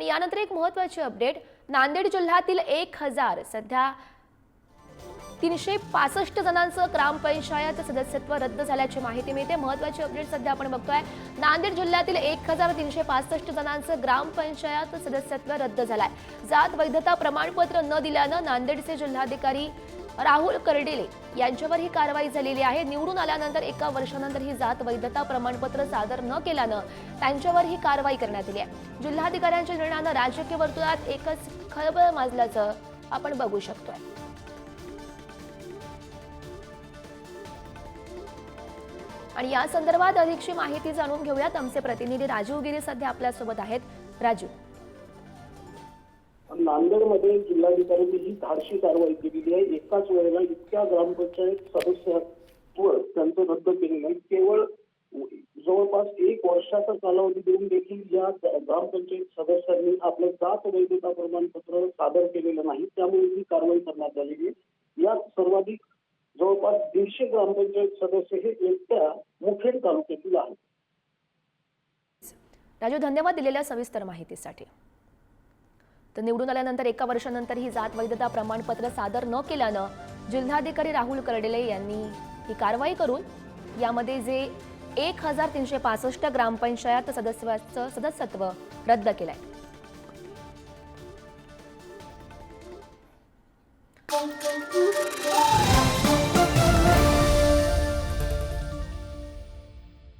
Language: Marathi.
आणि यानंतर एक महत्वाची अपडेट. नांदेड जिल्ह्यातील एक हजार सध्या तीनशे पासष्ट जणांचं ग्रामपंचायत सदस्यत्व रद्द झाल्याची माहिती मिळते. महत्वाची अपडेट सध्या आपण बघतोय. नांदेड जिल्ह्यातील एक हजार तीनशे पासष्ट जणांचं ग्रामपंचायत सदस्यत्व रद्द झालंय. जात वैधता प्रमाणपत्र न दिल्यानं नांदेडचे जिल्हाधिकारी राहुल कर्डिले यांच्यावर ही कारवाई झालेली आहे. निवडून आल्यानंतर एका वर्षानंतर ही जात वैधता प्रमाणपत्र सादर न केल्यानं त्यांच्यावर ही कारवाई करण्यात आली आहे. जिल्हाधिकाऱ्यांच्या निर्णयानं राजकीय वर्तुळात एकच खळबळ माजल्याचं आपण बघू शकतोय. आणि या संदर्भात अधिकची माहिती जाणून घेऊयात. आमचे प्रतिनिधी राजीव गिरी सध्या आपल्यासोबत आहेत. राजू नांदेडमध्ये जिल्हाधिकाऱ्यांनी ही धाडशी कारवाई केलेली आहे. एकाच वेळेला इतक्या ग्रामपंचायत सदस्यांवर त्यांचं रद्द केलेलं आहे केवळ जवळपास एक वर्षाचा कालावधी देऊन देखील या ग्रामपंचायत सदस्यांनी आपलं जात वैधता प्रमाणपत्र सादर केलेलं नाही. त्यामुळे ही कारवाई करण्यात आलेली आहे. यात सर्वाधिक जवळपास दीडशे ग्रामपंचायत सदस्य हे एकट्या मुखेड तालुक्यातील आहेत. राजू धन्यवाद दिलेल्या सविस्तर माहितीसाठी. तर निवडून आल्यानंतर एका वर्षानंतर ही जात वैधता प्रमाणपत्र सादर न केल्यानं जिल्हाधिकारी राहुल कर्डेले यांनी ही कारवाई करून यामध्ये जे एक हजार तीनशे पासष्ट ग्रामपंचायत सदस्याचं सदस्यत्व रद्द केलंय Thank you.